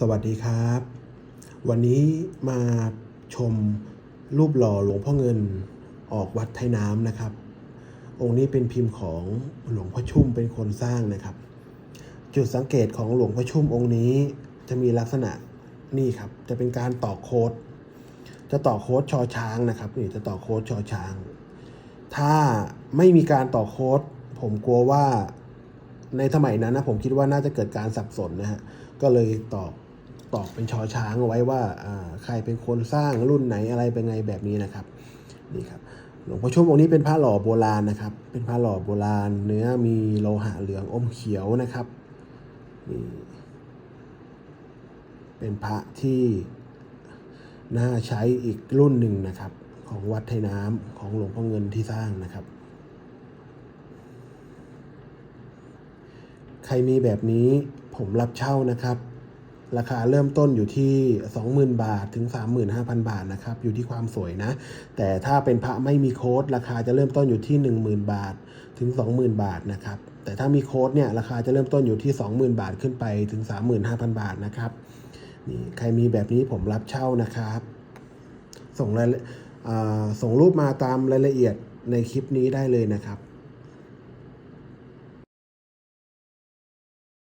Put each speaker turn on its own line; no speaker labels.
สวัสดีครับ วันนี้มาชมรูปหล่อหลวงพ่อเงินออกวัดไทยน้ำนะครับ องค์นี้เป็นพิมพ์ของหลวงพ่อชุ่มเป็นคนสร้างนะครับ จุดสังเกตของหลวงพ่อชุ่มองค์นี้จะมีลักษณะนี่ครับ จะเป็นการต่อโค้ดจะต่อโค้ดชอช้างนะครับนี่จะต่อโค้ดชอช้าง ถ้าไม่มีการต่อโค้ดผมกลัวว่าในสมัยนั้นนะผมคิดว่าน่าจะเกิดการสับสนนะฮะ ก็เลยตอ ตอกเป็นชอช้างเอาไว้ว่าใครเป็นคนสร้างรุ่นไหนอะไรเป็นไงแบบนี้นะครับนี่ครับหลวงพ่อชุ่มองค์นี้เป็นผ้าหล่อโบราณนะครับ เป็นผ้าหล่อโบราณ เนื้อมีโลหะเหลืองอมเขียวนะครับนี่เป็นพระที่น่าใช้อีกรุ่นหนึ่งนะครับ ของวัดไทยน้ำของหลวงพ่อเงินที่สร้างนะครับ ใครมีแบบนี้ผมรับเช่านะครับ ราคาเริ่มต้นอยู่ที่ 20,000 บาทถึง 35,000 บาทนะครับอยู่ที่ความสวยนะ แต่ถ้าเป็นพระไม่มีโค้ด ราคาจะเริ่มต้นอยู่ที่ 10,000 บาทถึง 20,000 บาทนะครับแต่ถ้ามีโค้ดเนี่ยราคาจะเริ่มต้นอยู่ที่ 20,000 บาทขึ้นไปถึง 35,000 บาทนะครับนี่ใครมีแบบนี้ผมรับเช่านะครับ ส่งรายส่งรูปมาตามรายละเอียดในคลิปนี้ได้เลยนะครับ